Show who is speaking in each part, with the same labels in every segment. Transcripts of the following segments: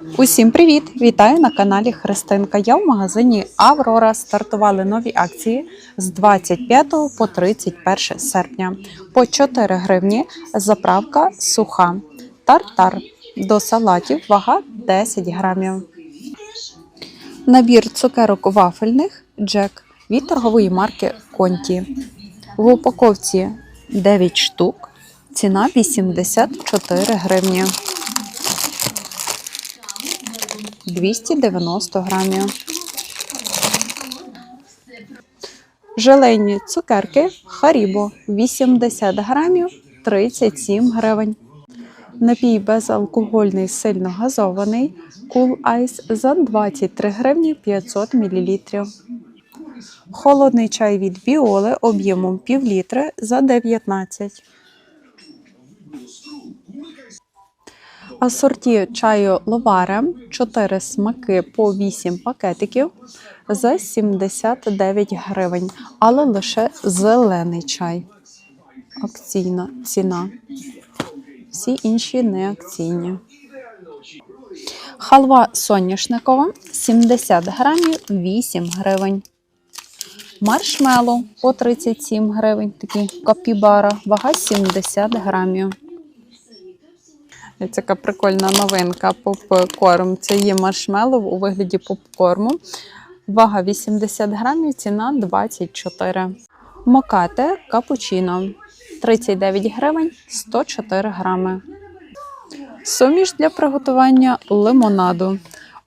Speaker 1: Усім привіт! Вітаю на каналі Христинка. Я в магазині Аврора стартували нові акції з 25 по 31 серпня. По 4 гривні заправка суха. Тартар до салатів вага 10 грамів. Набір цукерок вафельних Джек від торгової марки Конті. В упаковці 9 штук. Ціна 84 гривні. 290 грамів. Желейні цукерки Харібо 80 грамів 37 гривень. Напій безалкогольний сильно газований Cool Ice за 23 гривні 500 мл. Холодний чай від Біоли об'ємом пів літри за 19. Асорті чаю Ловаре 4 смаки по 8 пакетиків за 79 гривень, але лише зелений чай. Акційна ціна. Всі інші не акційні. Халва соняшникова 70 грамів 8 гривень. Маршмеллоу по 37 гривень, такі капібара, вага 70 грамів. Така прикольна новинка попкорн. Це є маршмеллоу у вигляді попкорму. Вага 80 грамів, ціна 24. Мокате капучино 39 гривень 104 грами. Суміш для приготування лимонаду.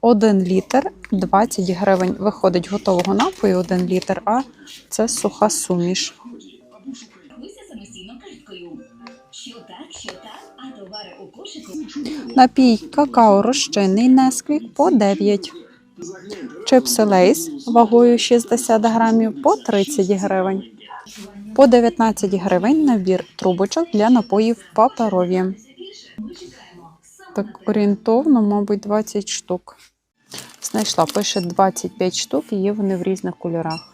Speaker 1: 1 літр 20 гривень. Виходить готового напою 1 літр, а це суха суміш. Напій какао розчинний Несквік по 9. Чипси Лейс вагою 60 грамів по 30 гривень. По 19 гривень набір трубочок для напоїв паперові. Так орієнтовно, мабуть, 20 штук. Знайшла, пише 25 штук, і є вони в різних кольорах.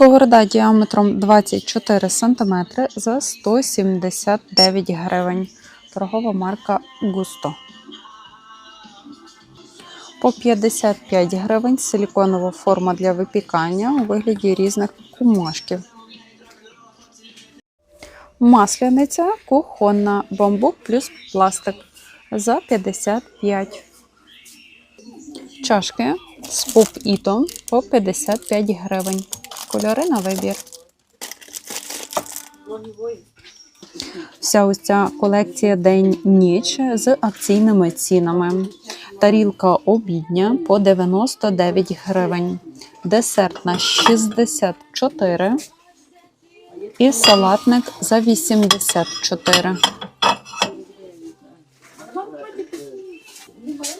Speaker 1: Сковорода діаметром 24 см за 179 гривень. Торгова марка Густо. По 55 гривень силіконова форма для випікання у вигляді різних кумашків. Масляниця кухонна бамбук плюс пластик за 55. Чашки з поп-ітом по 55 гривень. Кольори на вибір. Вся ось ця колекція День-ніч з акційними цінами. Тарілка обідня по 99 гривень. Десертна 64 і салатник за 84.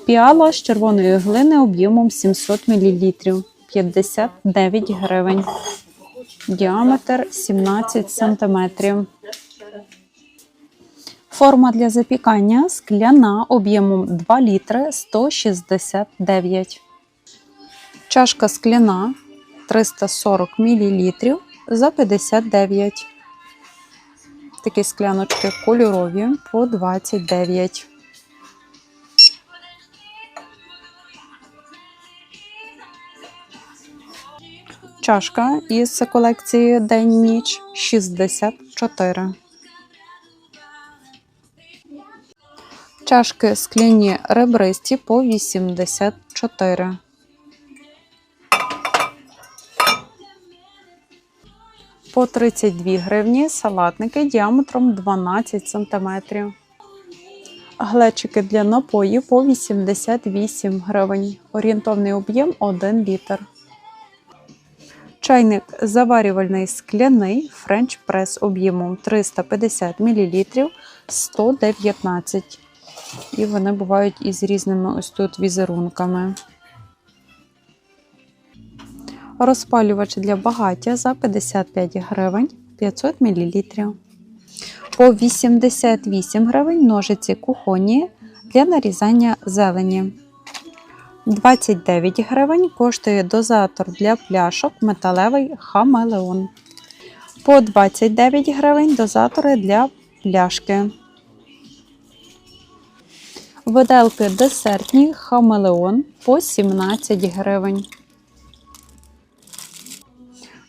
Speaker 1: Піала з червоної глини об'ємом 700 мл 59 гривень. Діаметр 17 см. Форма для запікання скляна об'ємом 2 літри 169. Чашка скляна 340 мл за 59. Такі скляночки кольорові по 29. Чашка із колекції День-ніч 64. Чашки скляні ребристі по 84. По 32 гривні салатники діаметром 12 см. Глечики для напоїв по 88 гривень. Орієнтовний об'єм 1 літр. Чайник заварювальний скляний French Press об'ємом 350 мл 119. І вони бувають із різними ось тут візерунками. Розпалювач для багаття за 55 гривень 500 мл. По 88 гривень ножиці кухонні для нарізання зелені. 29 гривень коштує дозатор для пляшок металевий хамелеон. По 29 гривень дозатори для пляшки. Виделки десертні хамелеон по 17 гривень.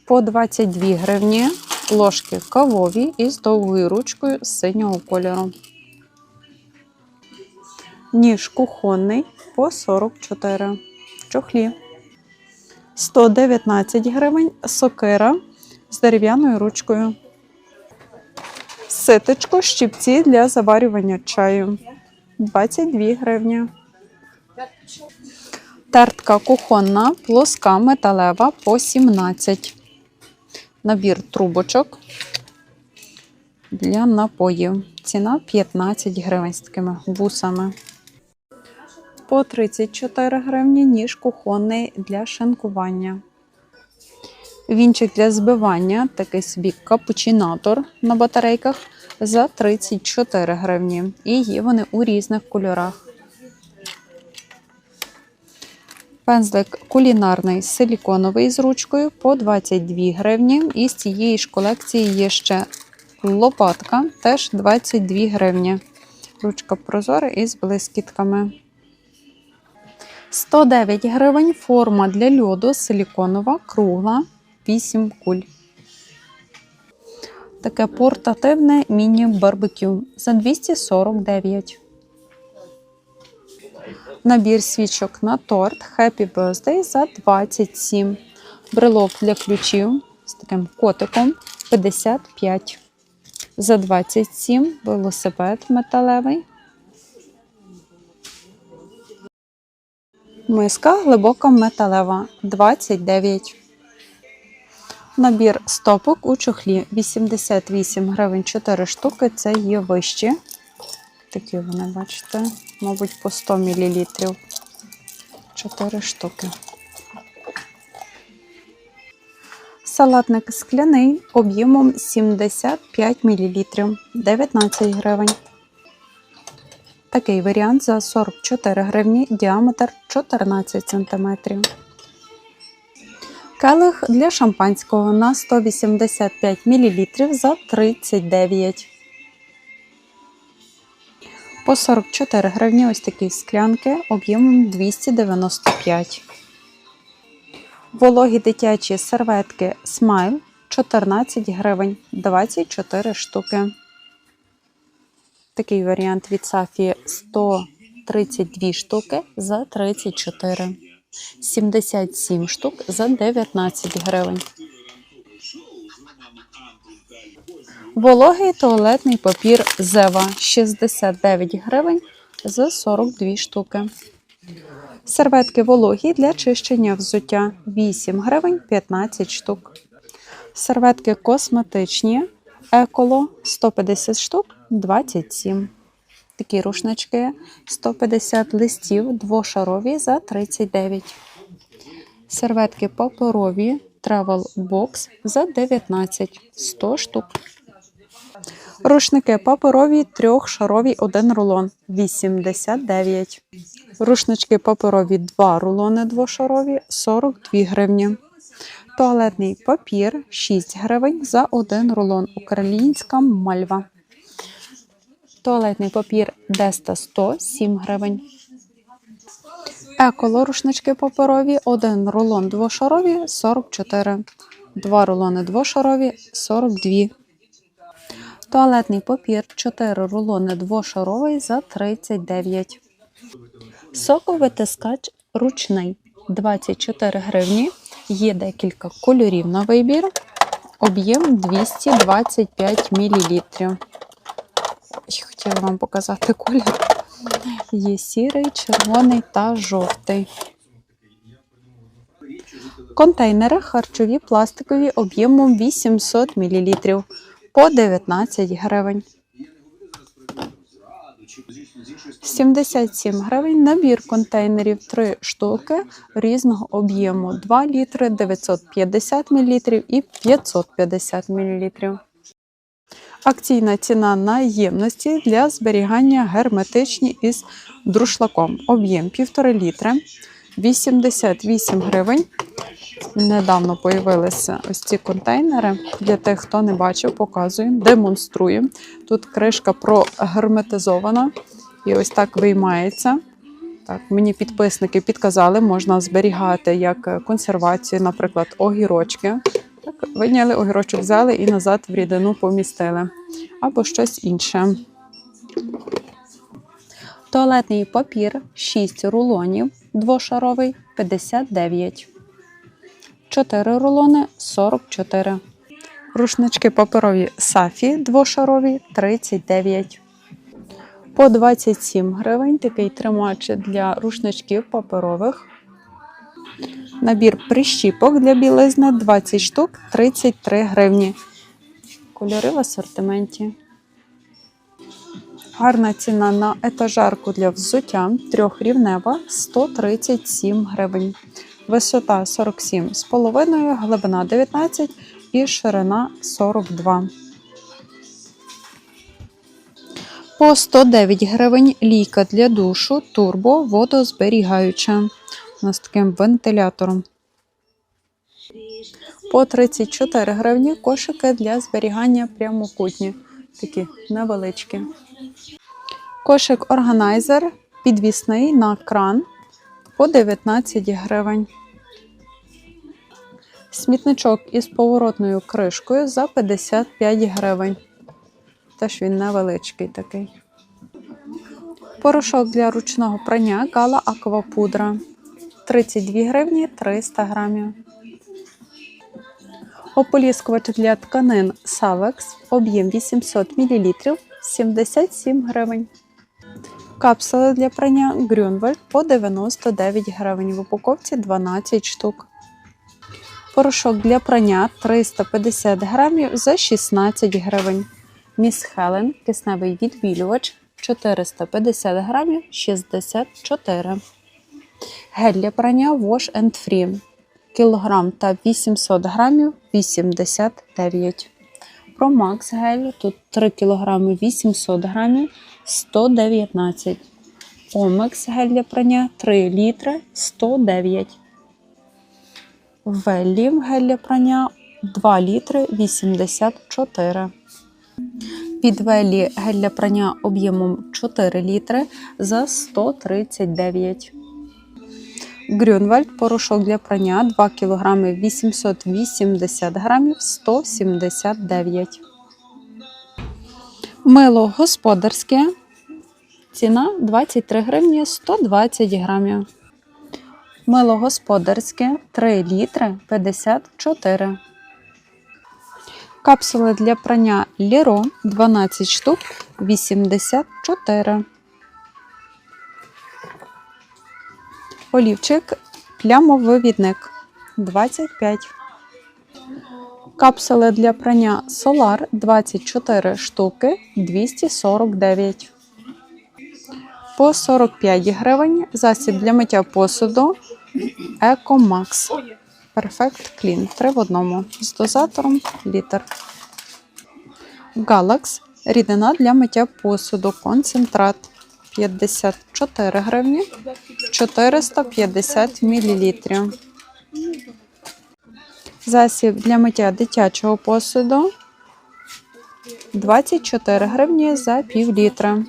Speaker 1: По 22 гривні ложки кавові із довгою ручкою синього кольору. Ніж кухонний по 44 чохлі. 119 гривень сокира з дерев'яною ручкою. Ситочко, щипці для заварювання чаю 22 гривні. Тертка кухонна, плоска металева по 17. Набір трубочок для напоїв. Ціна 15 гривень з такими бусами. По 34 гривні ніж кухонний для шинкування. Вінчик для збивання, такий собі капучинатор на батарейках за 34 гривні. І є вони у різних кольорах. Пензлик кулінарний силіконовий з ручкою по 22 гривні. І з цієї ж колекції є ще лопатка, теж 22 гривні. Ручка прозора із блискітками. 109 гривень форма для льоду силіконова, кругла, 8 куль. Таке портативне міні-барбекю за 249. Набір свічок на торт Happy Birthday за 27. Брелок для ключів з таким котиком 55. За 27 велосипед металевий. Миска глибока металева 29. Набір стопок у чохлі 88 гривень 4 штуки. Це є вищі. Такі вони, бачите, мабуть, по 100 мл. 4 штуки. Салатник скляний об'ємом 75 мл 19 гривень. Такий варіант за 44 гривні, діаметр 14 см. Келих для шампанського на 185 мл за 39. По 44 гривні ось такі склянки об'ємом 295. Вологі дитячі серветки Смайл 14 гривень 24 штуки. Такий варіант від Сафі 132 штуки за 34. 77 штук за 19 гривень. Вологий туалетний папір Зева 69 гривень за 42 штуки. Серветки вологі для чищення взуття 8 гривень 15 штук. Серветки косметичні Еколо 150 штук 27. Такі рушнички 150 листів двошарові за 39. Серветки паперові Travel Box за 19 100 штук. Рушники паперові трьохшарові 1 рулон 89. Рушнички паперові 2 рулони двошарові 42 гривні. Туалетний папір 6 гривень за 1 рулон. Українська мальва. Туалетний папір Деста 100 7 гривень. Еколо рушнички паперові 1 рулон двошарові 44. 2 рулони двошарові 42. Туалетний папір 4 рулони двошаровий за 39. Соковитискач ручний 24 гривні. Є декілька кольорів на вибір. Об'єм 225 мл. Хотіла вам показати колір. Є сірий, червоний та жовтий. Контейнери харчові пластикові об'ємом 800 мл по 19 гривень. 77 гривень набір контейнерів 3 штуки різного об'єму 2 літри, 950 мл і 550 мл. Акційна ціна на ємності для зберігання герметичні із друшлаком. Об'єм 1,5 літри, 88 гривень. Недавно появилися ось ці контейнери. Для тих, хто не бачив, показую, демонструю. Тут кришка прогерметизована і ось так виймається. Так, мені підписники підказали, можна зберігати як консервацію, наприклад, огірочки. Так, вийняли огірочок, взяли і назад в рідину помістили. Або щось інше. Туалетний папір 6 рулонів, двошаровий 59. 4 рулони 44. Рушнички паперові сафі двошарові 39. По 27 гривень такий тримач для рушничків паперових. Набір прищіпок для білизни 20 штук 33 гривні. Кольори в асортименті. Гарна ціна на етажерку для взуття трьохрівнева 137 гривень. Висота 47,5, глибина 19 і ширина 42. По 109 гривень лійка для душу турбо водозберігаюча. У нас таким вентилятором. По 34 гривні кошики для зберігання прямокутні. Такі невеличкі. Кошик органайзер підвісний на кран по 19 гривень. Смітничок із поворотною кришкою за 55 гривень. Теж він невеличкий такий. Порошок для ручного прання Гала Аквапудра 32 гривні 300 грамів. Ополіскувач для тканин Savex об'єм 800 мл 77 гривень. Капсули для прання Grünwald по 99 гривень. В упаковці 12 штук. Порошок для прання 350 грамів за 16 гривень. Міс Хелен кисневий відбілювач 450 грамів 64. Гель для прання Wash and Free кілограм та 800 грамів 89. Про Max гель тут 3 кг 800 грамів 119. Омекс гель для прання 3 літри 109. Веллі гель для прання 2 літри 84. Від Веллі гель для прання об'ємом 4 літри за 139. Грюнвальд порошок для прання 2 кг 880 грамів 179. Мило господарське. Ціна 23 гривні 120 грамів. Мило господарське 3 літри 54. Капсули для прання Ліро 12 штук 84. Олівчик плямовивідник 25. Капсули для прання Solar 24 штуки 249. По 45 гривень засіб для миття посуду Ecomax Perfect Clean 3 в одному з дозатором літр. Galax рідина для миття посуду концентрат 54 гривні 450 мл. Засіб для миття дитячого посуду 24 гривні за пів літра.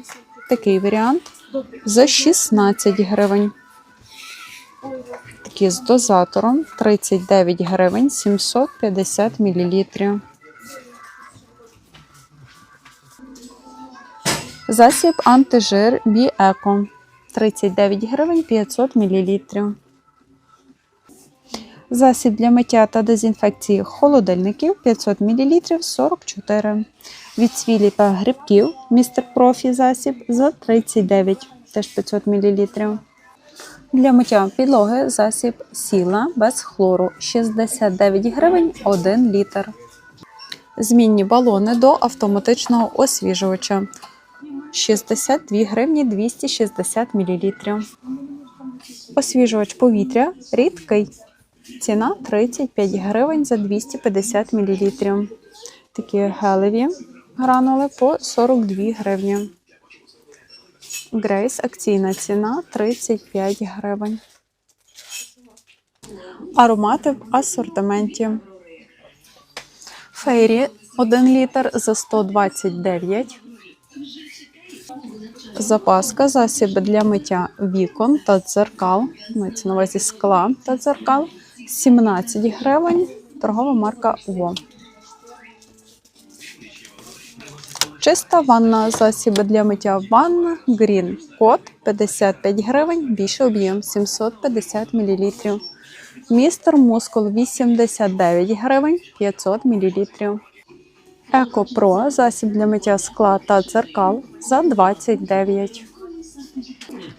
Speaker 1: Такий варіант за 16 гривень. Такі з дозатором 39 гривень 750 мл. Засіб антижир Біеко 39 гривень 500 мл. Засіб для миття та дезінфекції холодильників 500 мл 44. Від цвілі та грибків містер профі засіб за 39 теж 500 мл. Для миття підлоги засіб сіла без хлору 69 гривень 1 літр. Змінні балони до автоматичного освіжувача 62 гривні 260 мл. Освіжувач повітря рідкий. Ціна 35 гривень за 250 мл. Такі гелеві гранули по 42 гривні. Грейс акційна ціна 35 гривень. Аромати в асортименті. Фейрі 1 літр за 129. Запаска, засіб для миття вікон та дзеркал. Мається на увазі скла та дзеркал. 17 гривень. Торгова марка УО. Чиста ванна, засіби для миття ванн, Green Код 55 гривень, більший об'єм 750 мл. Містер Мускул 89 гривень 500 мл. Еко Про засіб для миття скла та дзеркал за 29.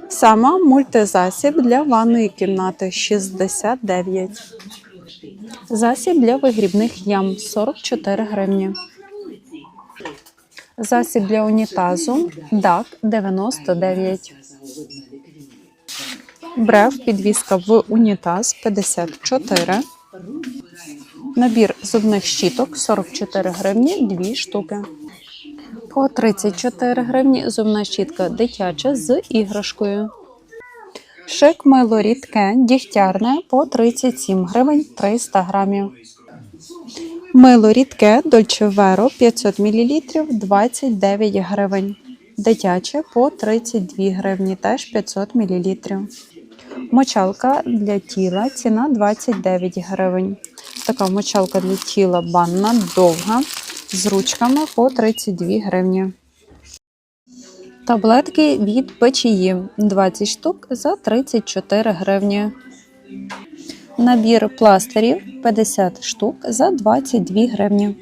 Speaker 1: Сама мультизасіб для ванної кімнати 69. Засіб для вигрібних ям 44 гривні. Засіб для унітазу DAC 99. Брев підвіска в унітаз 54. Набір зубних щіток 44 гривні 2 штуки. По 34 гривні зубна щітка дитяча з іграшкою. Шик мило рідке дігтярне по 37 гривень 300 грамів. Мило рідке Vero 500 мл 29 гривень. Дитяче по 32 гривні, теж 500 мл. Мочалка для тіла ціна 29 гривень. Така мочалка для тіла банна довга з ручками по 32 гривні. Таблетки від печії 20 штук за 34 гривні. Набір пластирів 50 штук за 22 гривні.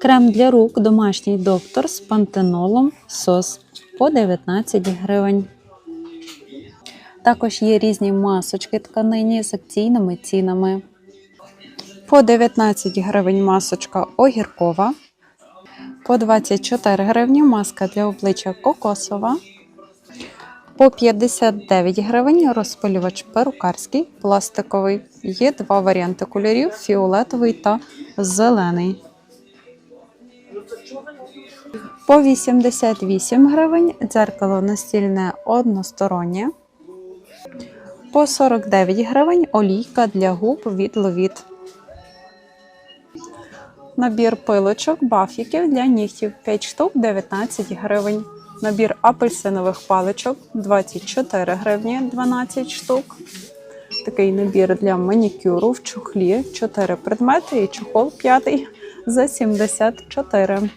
Speaker 1: Крем для рук домашній доктор з пантенолом сос по 19 гривень. Також є різні масочки тканині з акційними цінами. По 19 гривень масочка огіркова. По 24 гривні маска для обличчя кокосова. По 59 гривень розпилювач перукарський, пластиковий. Є два варіанти кольорів: фіолетовий та зелений. По 88 гривень дзеркало настільне одностороннє. По 49 гривень олійка для губ від Ловіт. Набір пилочок бафіків для нігтів 5 штук 19 гривень. Набір апельсинових паличок 24 гривні 12 штук. Такий набір для манікюру в чохлі 4 предмети і чохол 5 за 74.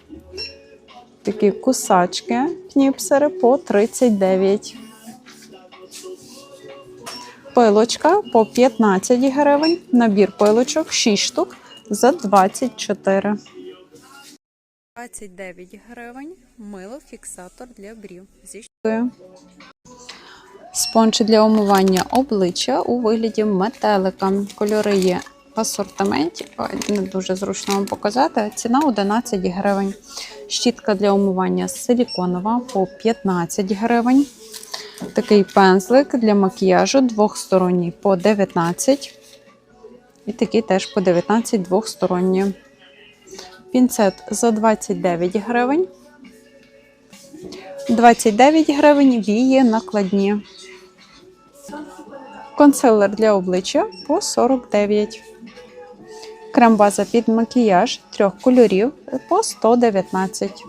Speaker 1: Такі кусачки кніпсери по 39. Пилочка по 15 гривень. Набір пилочок 6 штук за 24. 29 гривень. Мило фіксатор для брів. Зі щукою. Спонж для омивання обличчя у вигляді метелика. Кольори є в асортименті. Не дуже зручно вам показати. Ціна 11 гривень. Щітка для омивання силіконова по 15 гривень. Такий пензлик для макіяжу двохсторонній по 19. І такий теж по 19 двохсторонні. Пінцет за 29 гривень. 29 гривень вії накладні. Консилер для обличчя по 49. Крем-база під макіяж трьох кольорів по 119.